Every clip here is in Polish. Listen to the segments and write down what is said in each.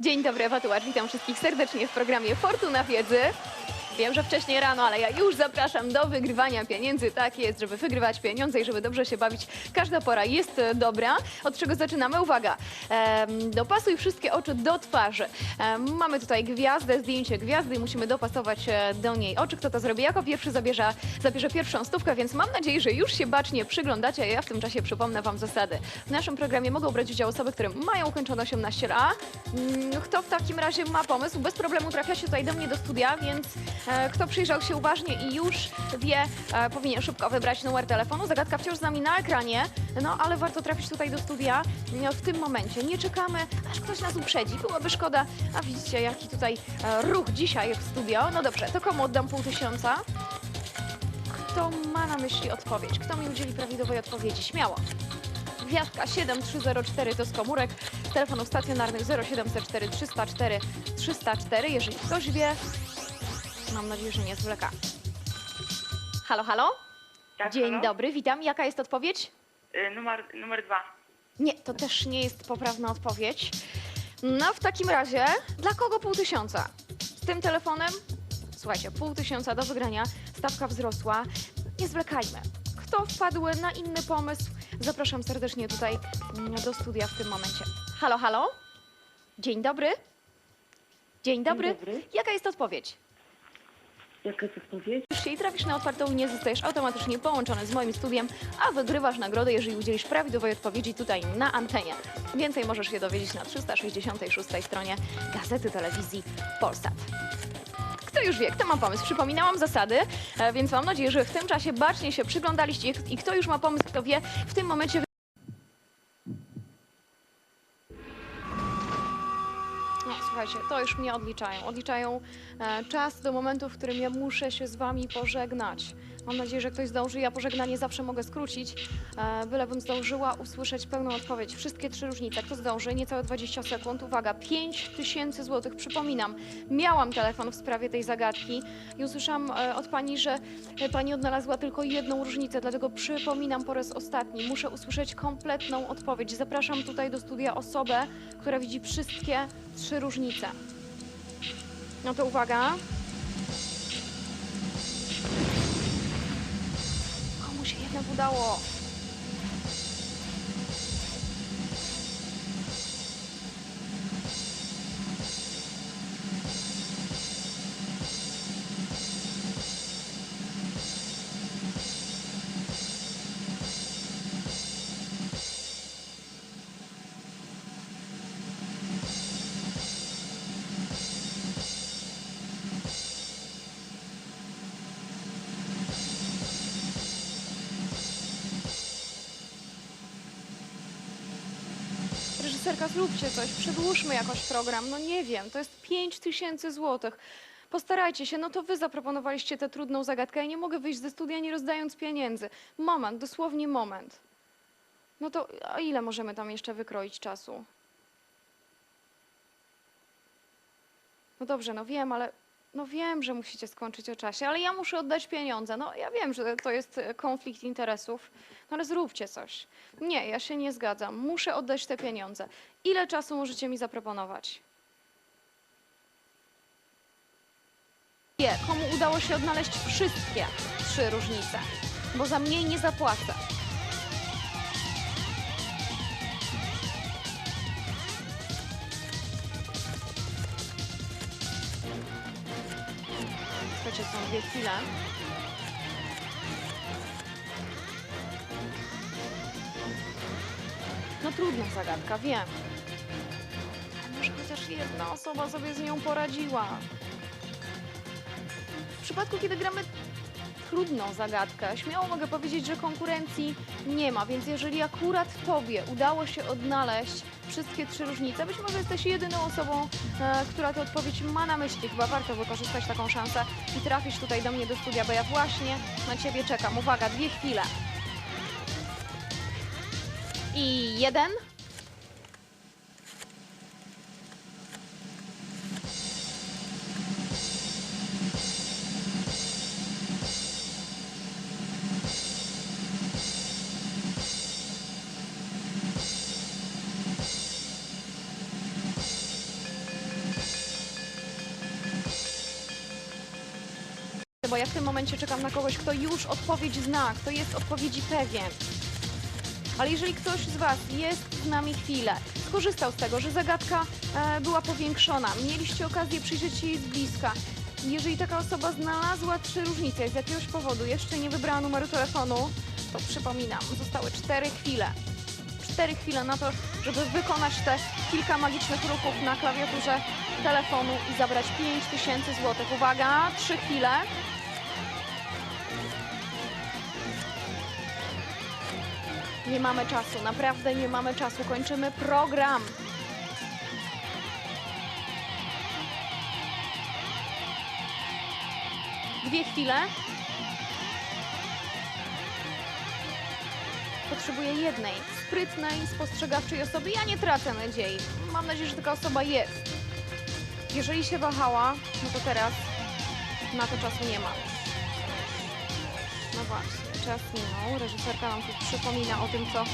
Dzień dobry, Ewa Tułacz. Witam wszystkich serdecznie w programie Fortuna Wiedzy. Wiem, że wcześniej rano, ale ja już zapraszam do wygrywania pieniędzy. Tak jest, żeby wygrywać pieniądze i żeby dobrze się bawić. Każda pora jest e, dobra. Od czego zaczynamy? Uwaga, em, dopasuj wszystkie oczy do twarzy. Em, mamy tutaj gwiazdę, zdjęcie gwiazdy i musimy dopasować e, do niej oczy. Kto to zrobi? Jako pierwszy zabierze, zabierze pierwszą stówkę, więc mam nadzieję, że już się bacznie przyglądacie, a ja w tym czasie przypomnę Wam zasady. W naszym programie mogą brać udział osoby, które mają ukończone 18 lat. Mm, Kto w takim razie ma pomysł? Bez problemu trafia się tutaj do mnie do studia, więc e, kto przyjrzał się uważnie i już wie, e, powinien szybko wybrać numer telefonu. Zagadka wciąż z nami na ekranie, no ale warto trafić tutaj do studia w tym momencie. Nie czekamy, aż ktoś nas uprzedzi. Byłoby szkoda. A widzicie, jaki tutaj e, ruch dzisiaj w studio. No dobrze, to komu oddam pół tysiąca? Kto ma na myśli odpowiedź? Kto mi udzieli prawidłowej odpowiedzi? Śmiało. Gwiazdka 7304 to z komórek, telefonów stacjonarnych 0704 304 304. Jeżeli ktoś wie, mam nadzieję, że nie zwleka. Halo, halo? Tak, Dzień halo? dobry, witam. Jaka jest odpowiedź? Y, Numer, numer dwa. Nie, to też nie jest poprawna odpowiedź. No w takim razie, dla kogo pół tysiąca? Z tym telefonem? Słuchajcie, pół tysiąca do wygrania, stawka wzrosła. Nie zwlekajmy. Kto wpadł na inny pomysł? Zapraszam serdecznie tutaj do studia w tym momencie. Halo, halo? Dzień dobry. Dzień dobry. dobry. Jaka jest odpowiedź? Jaka jest odpowiedź? Jeśli trafisz na otwartą linię, zostajesz automatycznie połączony z moim studiem, a wygrywasz nagrodę, jeżeli udzielisz prawidłowej odpowiedzi tutaj na antenie. Więcej możesz się dowiedzieć na 366 stronie Gazety Telewizji Polsat. Kto już wie, kto ma pomysł? Przypominałam zasady, e, więc mam nadzieję, że w tym czasie bacznie się przyglądaliście i kto już ma pomysł, kto wie, w tym momencie słuchajcie, to już mnie odliczają. Odliczają e, czas do momentu, w którym ja muszę się z wami pożegnać. Mam nadzieję, że ktoś zdąży. Ja pożegnanie zawsze mogę skrócić, e, bylebym zdążyła usłyszeć pełną odpowiedź. Wszystkie trzy różnice. Kto zdąży? Niecałe 20 sekund. Uwaga, 5 tysięcy złotych. Przypominam, miałam telefon w sprawie tej zagadki i usłyszałam e, od pani, że e, pani odnalazła tylko jedną różnicę, dlatego przypominam po raz ostatni. Muszę usłyszeć kompletną odpowiedź. Zapraszam tutaj do studia osobę, która widzi wszystkie trzy różnice. No to uwaga. Komu się jednak udało? Reżyserka, zróbcie coś, przedłużmy jakoś program. No nie wiem, to jest 5 tysięcy złotych. Postarajcie się, no to wy zaproponowaliście tę trudną zagadkę. Ja nie mogę wyjść ze studia nie rozdając pieniędzy. Moment, dosłownie moment. No to a ile możemy tam jeszcze wykroić czasu? No dobrze, no wiem, ale no wiem, że musicie skończyć o czasie, ale ja muszę oddać pieniądze. No ja wiem, że to jest e, konflikt interesów, no ale zróbcie coś. Nie, ja się nie zgadzam. Muszę oddać te pieniądze. Ile czasu możecie mi zaproponować? Komu udało się odnaleźć wszystkie trzy różnice, bo za mniej nie zapłacę. Słuchajcie, są dwie chwile. No trudna zagadka, wiem. Ale może chociaż jedna osoba sobie z nią poradziła. W przypadku, kiedy gramy trudną zagadkę, śmiało mogę powiedzieć, że konkurencji nie ma, więc jeżeli akurat Tobie udało się odnaleźć wszystkie trzy różnice, być może jesteś jedyną osobą, e, która tę odpowiedź ma na myśli. Chyba warto wykorzystać taką szansę i trafisz tutaj do mnie do studia, bo ja właśnie na Ciebie czekam. Uwaga, dwie chwile. I jeden. Bo ja w tym momencie czekam na kogoś, kto już odpowiedź zna, kto jest odpowiedzi pewien. Ale jeżeli ktoś z Was jest z nami chwilę, skorzystał z tego, że zagadka e, była powiększona, mieliście okazję przyjrzeć się jej z bliska, jeżeli taka osoba znalazła trzy różnice z jakiegoś powodu, jeszcze nie wybrała numeru telefonu, to przypominam, zostały cztery chwile. Cztery chwile na to, żeby wykonać te kilka magicznych ruchów na klawiaturze telefonu i zabrać 5000 zł. Uwaga, trzy chwile. Nie mamy czasu, naprawdę nie mamy czasu. Kończymy program. Dwie chwile. Potrzebuję jednej, sprytnej, spostrzegawczej osoby. Ja nie tracę nadziei. Mam nadzieję, że taka osoba jest. Jeżeli się wahała, no to teraz na to czasu nie ma. No właśnie, czas minął. Reżyserka nam tu przypomina o tym, co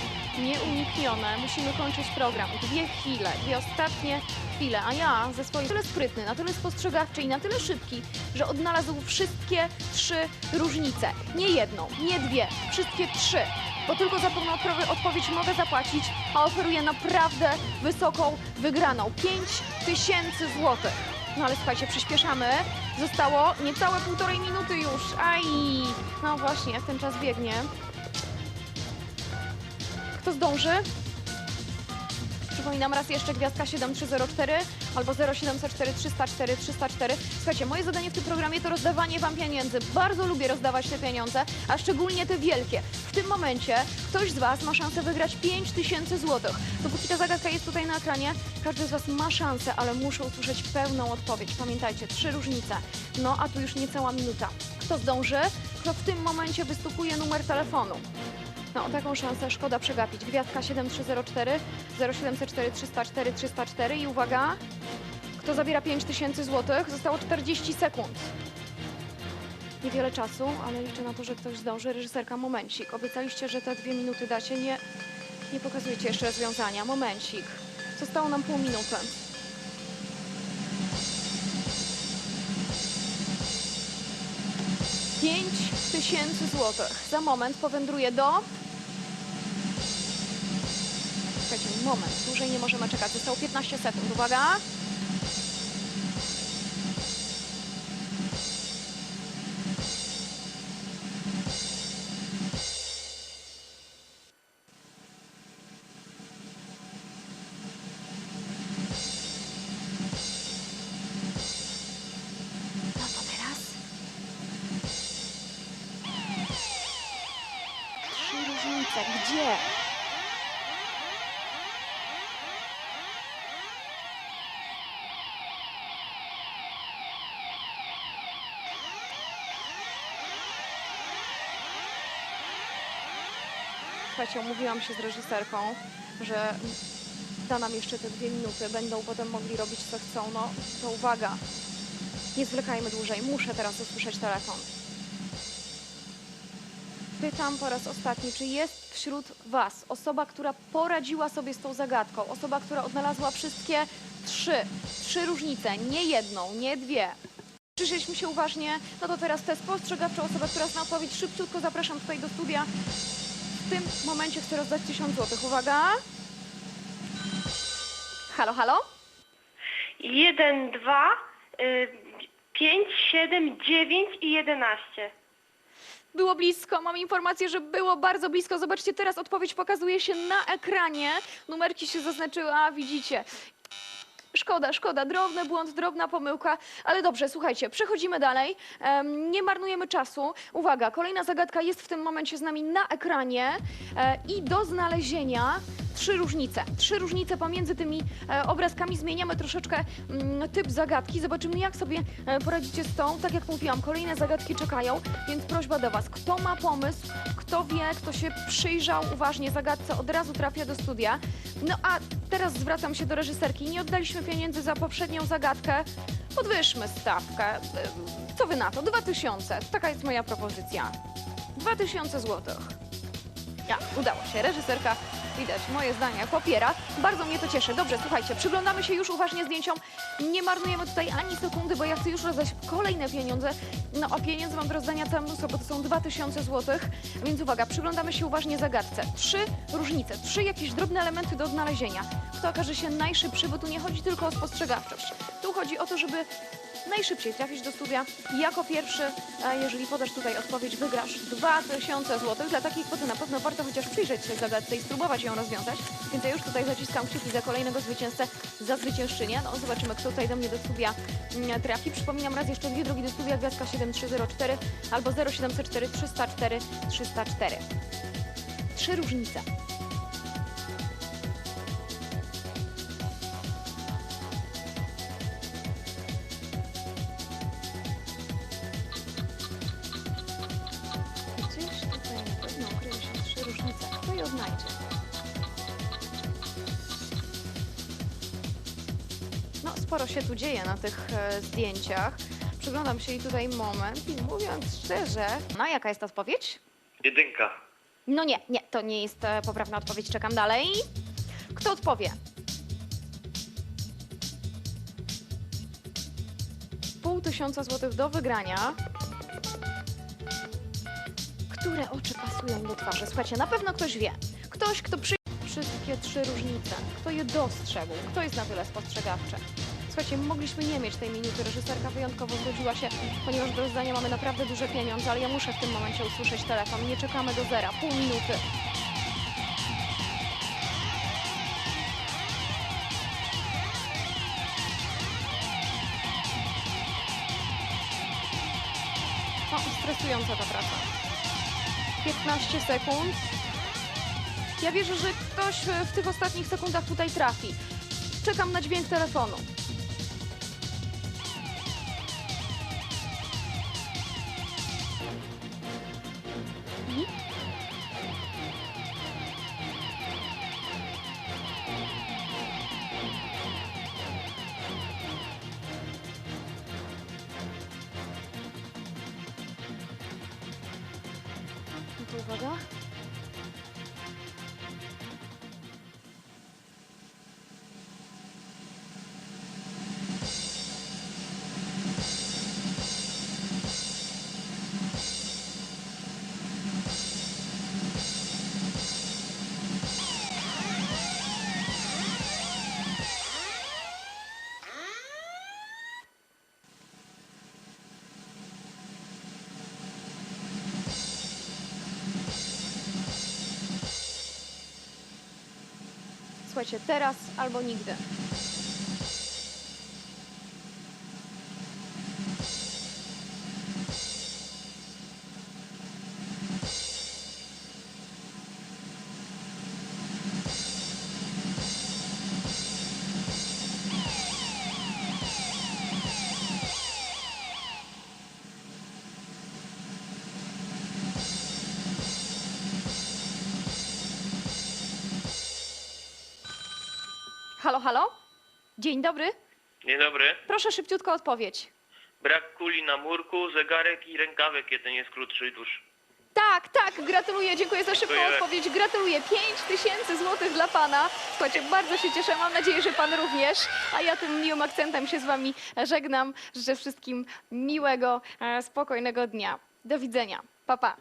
nieuniknione. Musimy kończyć program. Dwie chwile, dwie ostatnie chwile. A ja ze swojej tyle sprytny, na tyle spostrzegawczy i na tyle szybki, że odnalazł wszystkie trzy różnice. Nie jedną, nie dwie, wszystkie trzy. Bo tylko za pełną odpowie- odpowiedź mogę zapłacić, a oferuję naprawdę wysoką wygraną. 5 tysięcy złotych. No ale słuchajcie, przyspieszamy. Zostało niecałe półtorej minuty już. Aj! No właśnie, ten czas biegnie. Kto zdąży? Przypominam raz jeszcze gwiazdka 7304 albo 0704 304 304. Słuchajcie, moje zadanie w tym programie to rozdawanie Wam pieniędzy. Bardzo lubię rozdawać te pieniądze, a szczególnie te wielkie. W tym momencie ktoś z Was ma szansę wygrać 5000 zł. Dopóki ta zagadka jest tutaj na ekranie, każdy z Was ma szansę, ale muszę usłyszeć pełną odpowiedź. Pamiętajcie, trzy różnice. No a tu już niecała minuta. Kto zdąży, kto w tym momencie wystukuje numer telefonu. No, taką szansę szkoda przegapić. Gwiazdka 7304, 0704 304 304 i uwaga, kto zabiera 5000 zł? Zostało 40 sekund. Niewiele czasu, ale liczę na to, że ktoś zdąży. Reżyserka, momencik. Obiecaliście, że te dwie minuty dacie. Nie, nie pokazujecie jeszcze rozwiązania. Momencik. Zostało nam pół minuty. Tysięcy złotych. Za moment powędruje do... Czekajcie, moment. Dłużej nie możemy czekać. Zostało 15 sekund. Uwaga. Słuchajcie, umówiłam się z reżyserką, że da nam jeszcze te dwie minuty, będą potem mogli robić co chcą. No to uwaga, nie zwlekajmy dłużej, muszę teraz usłyszeć telefon. Pytam po raz ostatni, czy jest wśród Was osoba, która poradziła sobie z tą zagadką, osoba, która odnalazła wszystkie trzy, trzy różnice, nie jedną, nie dwie. Przyjrzeliśmy się uważnie, no to teraz tę spostrzegawczą osobę, która zna odpowiedź, szybciutko zapraszam tutaj do studia. W tym momencie chcę rozdać 1000 złotych. Uwaga! Halo, halo? 1, 2, 5, 7, 9 i 11. Było blisko, mam informację, że było bardzo blisko. Zobaczcie, teraz odpowiedź pokazuje się na ekranie. Numerki się zaznaczyły, a widzicie. Szkoda, szkoda, drobny błąd, drobna pomyłka, ale dobrze, słuchajcie, przechodzimy dalej, nie marnujemy czasu. Uwaga, kolejna zagadka jest w tym momencie z nami na ekranie. E, i do znalezienia trzy różnice. Trzy różnice pomiędzy tymi e, obrazkami. Zmieniamy troszeczkę mm, typ zagadki. Zobaczymy, jak sobie e, poradzicie z tą. Tak jak mówiłam, kolejne zagadki czekają, więc prośba do Was. Kto ma pomysł, kto wie, kto się przyjrzał uważnie zagadce, od razu trafia do studia. No a teraz zwracam się do reżyserki. Nie oddaliśmy pieniędzy za poprzednią zagadkę. Podwyższmy stawkę. E, Co Wy na to? 2000. Taka jest moja propozycja. 2000 złotych. Ja, udało się. Reżyserka widać, moje zdania popiera. Bardzo mnie to cieszy. Dobrze, słuchajcie, przyglądamy się już uważnie zdjęciom. Nie marnujemy tutaj ani sekundy, bo ja chcę już rozdać kolejne pieniądze. No a pieniędzy mam do rozdania całe mnóstwo, bo to są 2000 zł. Więc uwaga, przyglądamy się uważnie zagadce. Trzy różnice, trzy jakieś drobne elementy do odnalezienia. Kto okaże się najszybszy, bo tu nie chodzi tylko o spostrzegawczość. Tu chodzi o to, żeby najszybciej trafić do studia jako pierwszy, jeżeli podasz tutaj odpowiedź, wygrasz 2000 zł. Dla takiej kwoty na pewno warto chociaż przyjrzeć się zagadce i spróbować ją rozwiązać. Więc ja już tutaj zaciskam kciuki za kolejnego zwycięzcę, za zwyciężczynię. No zobaczymy, kto tutaj do mnie do studia mm, trafi. Przypominam raz jeszcze dwie drogi do studia, gwiazdka 7304 albo 0704 304 304. Trzy różnice. Je odnajdzie? No, sporo się tu dzieje na tych e, zdjęciach. Przyglądam się i tutaj moment i mówiąc szczerze... No, jaka jest odpowiedź? Jedynka. No nie, nie, to nie jest e, poprawna odpowiedź. Czekam dalej. Kto odpowie? Pół tysiąca złotych do wygrania. Które oczy pasują do twarzy? Słuchajcie, na pewno ktoś wie. Ktoś, kto przy... Wszystkie trzy różnice. Kto je dostrzegł? Kto jest na tyle spostrzegawczy? Słuchajcie, mogliśmy nie mieć tej minuty. Reżyserka wyjątkowo zgodziła się, ponieważ do rozdania mamy naprawdę duże pieniądze, ale ja muszę w tym momencie usłyszeć telefon. Nie czekamy do zera. Pół minuty. No, stresująca ta praca. 15 sekund. Ja wierzę, że ktoś e, w tych ostatnich sekundach tutaj trafi. Czekam na dźwięk telefonu. Słuchajcie, teraz albo nigdy. Halo, halo? Dzień dobry. Dzień dobry. Proszę szybciutko odpowiedź. Brak kuli na murku, zegarek i rękawek jeden jest krótszy i dłuższy. Tak, tak, gratuluję, dziękuję za szybką Dziękuję. odpowiedź. Gratuluję. 5 tysięcy złotych dla pana. Słuchajcie, bardzo się cieszę, mam nadzieję, że pan również. A ja tym miłym akcentem się z wami żegnam. Życzę wszystkim miłego, e, spokojnego dnia. Do widzenia. Pa, pa.